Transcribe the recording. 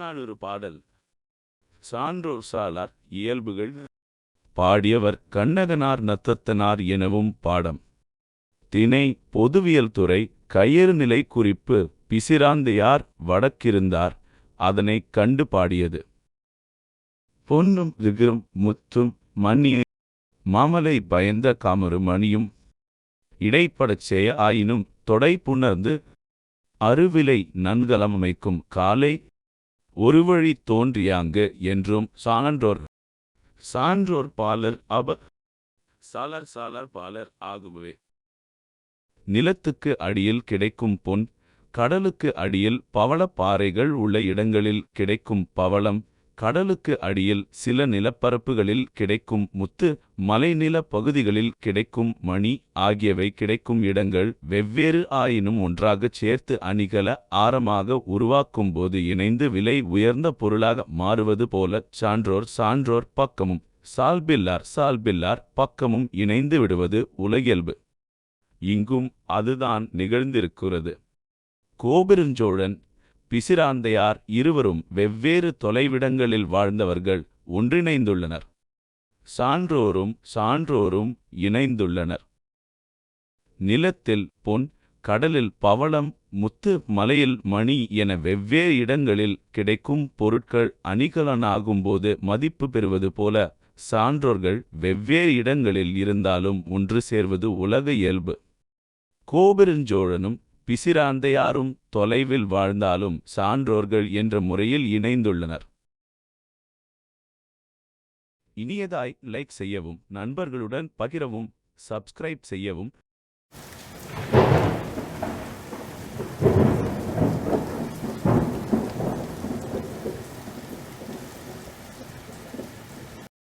புறநானூறு பாடல். சான்றோர் சாலார் இயல்புகள். பாடியவர் கண்ணகனார் நத்தத்தனார் எனவும் பாடம். திணை பொதுவியல் துறை கையறுநிலை குறிப்பு பிசிராந்தையார் வடக்கிருந்தார். அதனை கண்டு பாடியது. பொன்னும் ரிகிரும் முத்தும் மணியை மாமலை பயந்த காமரு மணியும். இடைப்படச் செய்ய ஆயினும் தொடை புணர்ந்து அருவிலை நன்கலமைக்கும் காலை ஒருவழி தோன்றியாங்கு என்றும் சான்றோர் சான்றோர் பாலர் அப சாலர் சாலர் பாலர் ஆகுபவே. நிலத்துக்கு அடியில் கிடைக்கும் பொன் கடலுக்கு அடியில் பவளப் பாறைகள் உள்ள இடங்களில் கிடைக்கும் பவளம் கடலுக்கு அடியில் சில நிலப்பரப்புகளில் கிடைக்கும் முத்து மலைநில பகுதிகளில் கிடைக்கும் மணி ஆகியவை கிடைக்கும் இடங்கள் வெவ்வேறு ஆயினும் ஒன்றாகச் சேர்த்து அணிகல ஆரமாக உருவாக்கும்போது இணைந்து விலை உயர்ந்த பொருளாக மாறுவது போலச் சான்றோர் சான்றோர் பக்கமும் சால்பில்லார் சால்பில்லார் பக்கமும் இணைந்து விடுவது உலகியல்பு இங்கும் அதுதான் நிகழ்ந்திருக்கிறது. கோபெருஞ்சோழன் பிசிராந்தையார் இருவரும் வெவ்வேறு தொலைவிடங்களில் வாழ்ந்தவர்கள் ஒன்றிணைந்துள்ளனர். சான்றோரும் சான்றோரும் இணைந்துள்ளனர். நிலத்தில் பொன் கடலில் பவளம் முத்து மலையில் மணி என வெவ்வேறு இடங்களில் கிடைக்கும் பொருட்கள் அணிகலனாகும்போது மதிப்பு பெறுவது போல சான்றோர்கள் வெவ்வேறு இடங்களில் இருந்தாலும் ஒன்று சேர்வது உலக இயல்பு. கோபெருஞ்சோழனும் பிசிராந்தையாரும் தொலைவில் வாழ்ந்தாலும் சான்றோர்கள் என்ற முறையில் இணைந்துள்ளனர். இனியதாய் லைக் செய்யவும் நண்பர்களுடன் பகிரவும் சப்ஸ்கிரைப் செய்யவும்